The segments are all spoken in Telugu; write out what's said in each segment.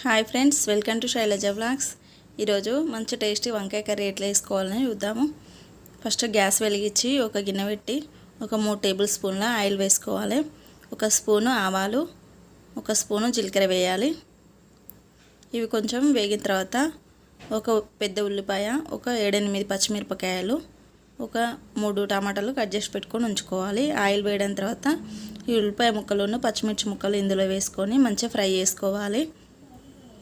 Hi friends welcome to Shailaja blogs ఈరోజు మంచి టేస్టీ వంకాయ కర్రీ ఎట్లా వేసుకోవాలని చూద్దాము. ఫస్ట్ గ్యాస్ వెలిగించి ఒక గిన్నె పెట్టి ఒక మూడు టేబుల్ స్పూన్ల ఆయిల్ వేసుకోవాలి. ఒక స్పూను ఆవాలు ఒక స్పూను జీలకర్ర వేయాలి. ఇవి కొంచెం వేగిన తర్వాత ఒక పెద్ద ఉల్లిపాయ ఒక ఏడెనిమిది పచ్చిమిరపకాయలు ఒక మూడు టమాటాలు కట్ చేసి పెట్టుకొని ఉంచుకోవాలి. ఆయిల్ వేయడం తర్వాత ఈ ఉల్లిపాయ ముక్కలను పచ్చిమిర్చి ముక్కలు ఇందులో వేసుకొని మంచిగా ఫ్రై చేసుకోవాలి.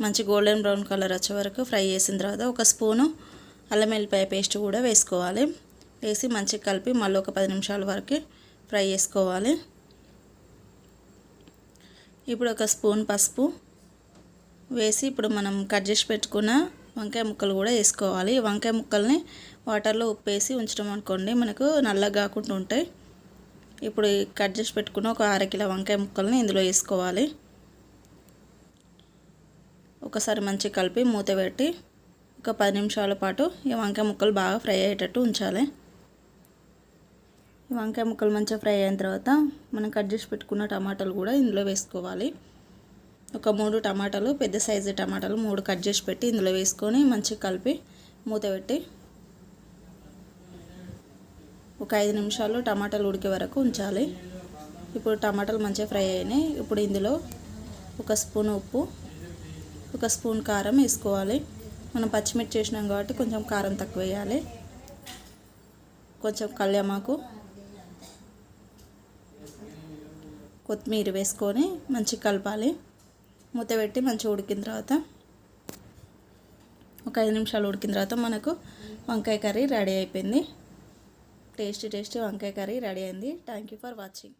మంచి గోల్డెన్ బ్రౌన్ కలర్ వచ్చే వరకు ఫ్రై చేసిన తర్వాత ఒక స్పూను అల్లం వెల్లిపాయ పేస్ట్ కూడా వేసుకోవాలి. వేసి మంచిగా కలిపి మళ్ళీ ఒక పది నిమిషాల వరకు ఫ్రై చేసుకోవాలి. ఇప్పుడు ఒక స్పూన్ పసుపు వేసి ఇప్పుడు మనం కట్ చేసి పెట్టుకున్న వంకాయ ముక్కలు కూడా వేసుకోవాలి. వంకాయ ముక్కల్ని వాటర్లో ఉప్పు వేసి ఉంచడం అనుకోండి మనకు నల్లగా కాకుండా ఉంటాయి. ఇప్పుడు కట్ చేసి పెట్టుకున్న ఒక అరకిలో వంకాయ ముక్కల్ని ఇందులో వేసుకోవాలి. ఒకసారి మంచిగా కలిపి మూత పెట్టి ఒక పది నిమిషాల పాటు ఈ వంకాయ ముక్కలు బాగా ఫ్రై అయ్యేటట్టు ఉంచాలి. ఈ వంకాయ ముక్కలు మంచిగా ఫ్రై అయిన తర్వాత మనం కట్ చేసి పెట్టుకున్న టమాటాలు కూడా ఇందులో వేసుకోవాలి. ఒక మూడు టమాటాలు పెద్ద సైజు టమాటాలు మూడు కట్ చేసి పెట్టి ఇందులో వేసుకొని మంచిగా కలిపి మూత పెట్టి ఒక ఐదు నిమిషాలు టమాటాలు ఉడికే వరకు ఉంచాలి. ఇప్పుడు టమాటాలు మంచిగా ఫ్రై అయినాయి. ఇప్పుడు ఇందులో ఒక స్పూన్ ఉప్పు ఒక స్పూన్ కారం వేసుకోవాలి. మనం పచ్చిమిర్చి చేసినాం కాబట్టి కొంచెం కారం తక్కువ వేయాలి. కొంచెం కళ్యామాకు కొత్తిమీర వేసుకొని మంచిగా కలపాలి. మూత పెట్టి మంచిగా ఉడికిన తర్వాత ఒక ఐదు నిమిషాలు ఉడికిన తర్వాత మనకు వంకాయ కర్రీ రెడీ అయిపోయింది. టేస్టీ టేస్టీ వంకాయ కర్రీ రెడీ అయింది. Thank you for watching